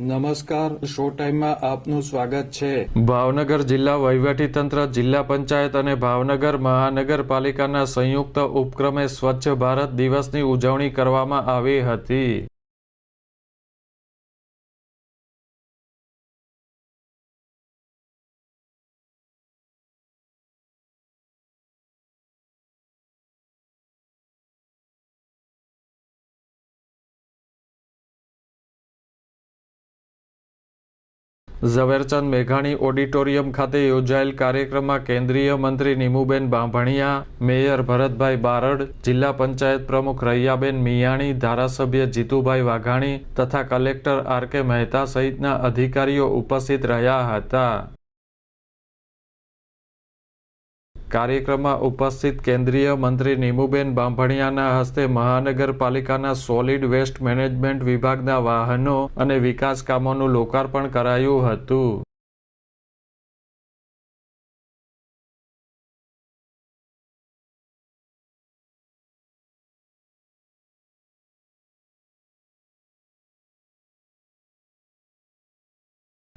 નમસ્કાર, શો ટાઈમમાં આપનું સ્વાગત છે. ભાવનગર જિલ્લા વહીવટીતંત્ર જિલ્લા પંચાયત અને ભાવનગર મહાનગરપાલિકાના સંયુક્ત ઉપક્રમે સ્વચ્છ ભારત દિવસની ઉજવણી કરવામાં આવી હતી. ઝવેરચંદ મેઘાણી ઓડિટોરિયમ ખાતે યોજાયેલ કાર્યક્રમમાં કેન્દ્રીય મંત્રી નીમુબેન બાંભણિયા, મેયર ભરતભાઈ બારડ, જિલ્લા પંચાયત પ્રમુખ રૈયાબેન મિયાણી, ધારાસભ્ય જીતુભાઈ વાઘાણી તથા કલેક્ટર આર કે મહેતા સહિતના અધિકારીઓ ઉપસ્થિત રહ્યા હતા. કાર્યક્રમમાં ઉપસ્થિત કેન્દ્રીય મંત્રી નીમુબેન બાંભણિયાના હસ્તે મહાનગરપાલિકાના સોલિડ વેસ્ટ મેનેજમેન્ટ વિભાગના વાહનો અને વિકાસ કામોનું લોકાર્પણ કરાયું હતું.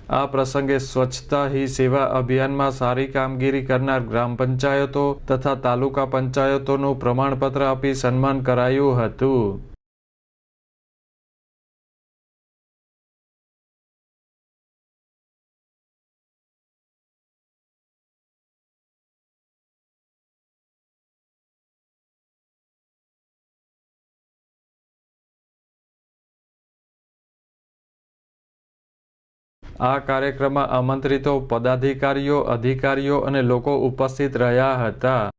આ પ્રસંગે સ્વચ્છતા હી સેવા અભિયાનમાં સારી કામગીરી કરનાર ગ્રામ પંચાયતો તથા તાલુકા પંચાયતોનું પ્રમાણપત્ર આપી સન્માન કરાયું હતું. આ કાર્યક્રમમાં આમંત્રિતો પદાધિકારીઓ અધિકારીઓ અને લોકો ઉપસ્થિત રહ્યા હતા.